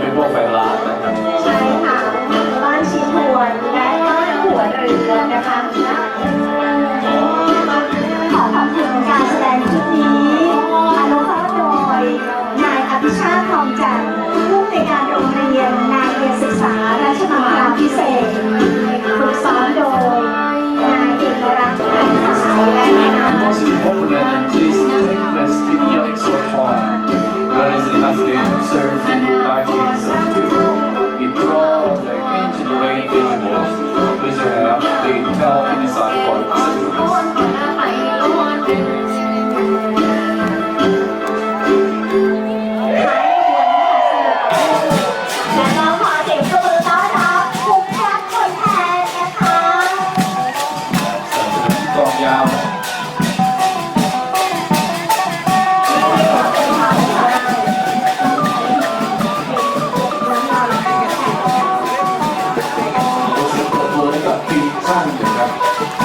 เป็นพวกแบงร้านนะครับ ใช่ค่ะบ้านชิทวนและบ้านหัวเรือนะคะขอขอบคุณการแสดงชุดนี้อนุเคราะห์โดย นายอภิชาติทองจันทร์ผู้ในวยการโรงเรียนนายเรียนศึกษาราชมังคลาพิเศษฝึกซ้อมโดย นายเอกรักษ์ไทยสายและนาย Thank you. has been observed in the writings of Europe. It draws like ancient rainbow walls, which have been held in the sun for centuries. ยาว 사람的.